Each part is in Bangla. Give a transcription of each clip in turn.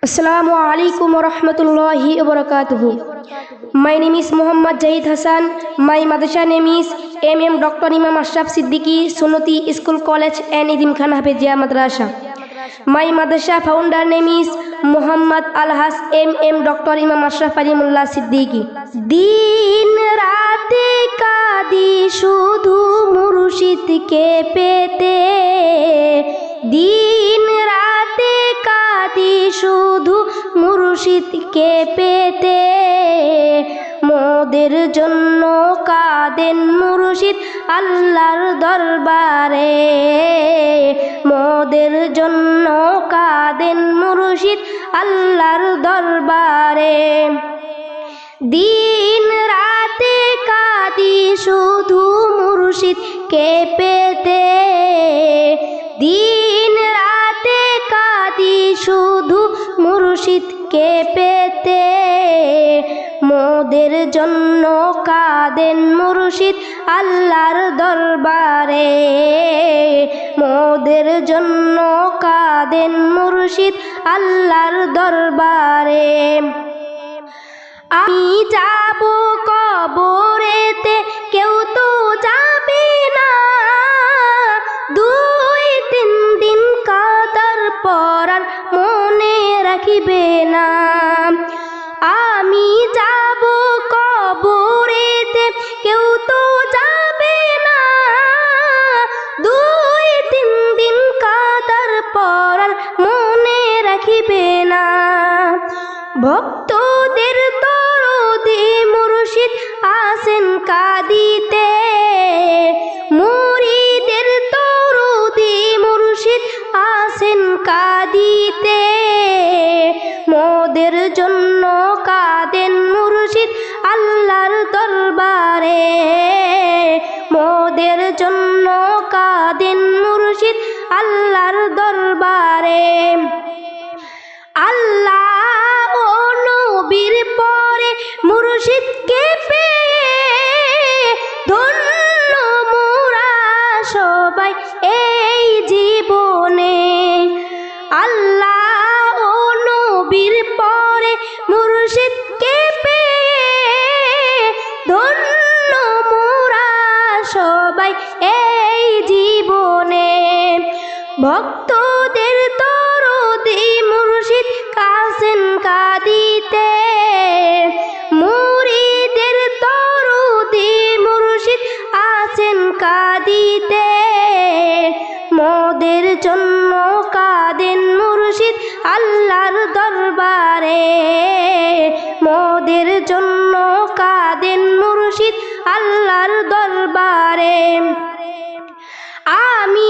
আসসালামু আলাইকুম রহমতুল্লাহি ওবরাকাতুহু my name is Mohammad Zahid Hasan my madrasa name M M doctor Imam Ashraf Siddiqui সুনতি school college N ইদিম Khan Hafezia madrasa my madrasa founder name is Mohammad আলহাস M M doctor Imam Ashraf Alimullah Siddiqui দিন রাতে কাদি শুধু মুরুশিদকে পেতে দিন মুর্শিদকে পেতে মোদের জন্য কাদেন মুর্শিদ আল্লাহর দরবারে। মোদের জন্য কাদেন মুর্শিদ আল্লাহর দরবারে। দিন রাতে কাদি শুধু মুরশিদ কে পেতে। দিন পেতে। মোদের জন্য কাদেন মুর্শিদ আল্লাহর দরবারে। মোদের জন্য কাদেন মুর্শিদ আল্লাহর দরবারে। আমি যাব কবরেতে, কেউ তো যাবে না। দুই তিন দিন কাদার পরার রাখিবে না। আমি যাব কবরেতে, কেউ তো যাবে না। দুই তিন দিন কাদার পরার মনে রাখিবে না। ভক্তদের তরদি মুর্শিদ আসেন কাদিতে মোদের জন্য কাদেন মুর্শিদ আল্লাহর দরবারে। মোদের জন্য কাদেন মুর্শিদ আল্লাহর দরবারে। আল্লাহ পরে সবাই এই জীবনে। আল্লাহ ও নবীর ভক্তদের তরদি মুর্শিদ কাসেন কাদিতে। মুরিদের তরদি মুর্শিদ আসেন কাদিতে। মোদের জন্য কাদেন মুর্শিদ আল্লাহর দরবারে। মোদের জন্য কাদেন মুর্শিদ আল্লাহর দরবারে। আমি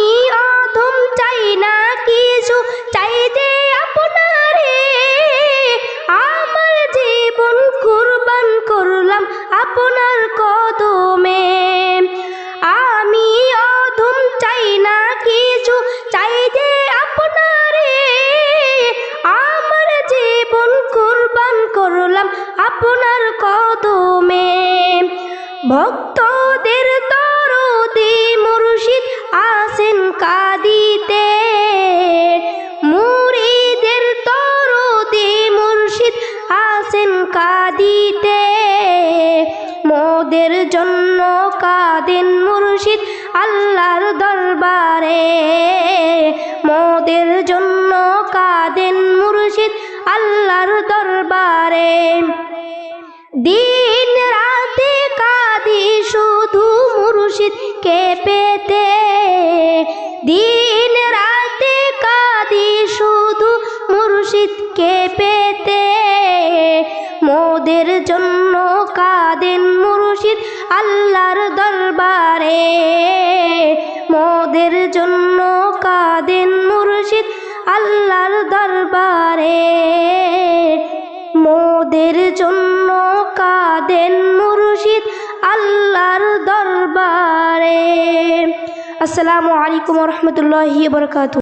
আপনার কদমে। ভক্তদের তরদি মুর্শিদ আসেন কাদিতে। মুরিদের তরদি মুর্শিদ আসেন কাদিতে। মোদের জন্য কাদেন মুর্শিদ আল্লাহর দরবারে। মোদের জন্য কাদেন মুর্শিদ আল্লাহর দরবারে। দিন রাতে কাদি শুধু মুর্শিদকে পেতে দিন রাতে কাদি শুধু মুর্শিদকে পেতে মোদের জন্য কাদেন মুর্শিদ আল্লাহর দরবারে। মোদের জন্য কাদেন মুর্শিদ আল্লাহর দরবারে। মোদের জন্য কাদের মুর্শিদ আল্লাহর দরবারে। আসসালামু আলাইকুম রহমতুল্লাহি বরকাত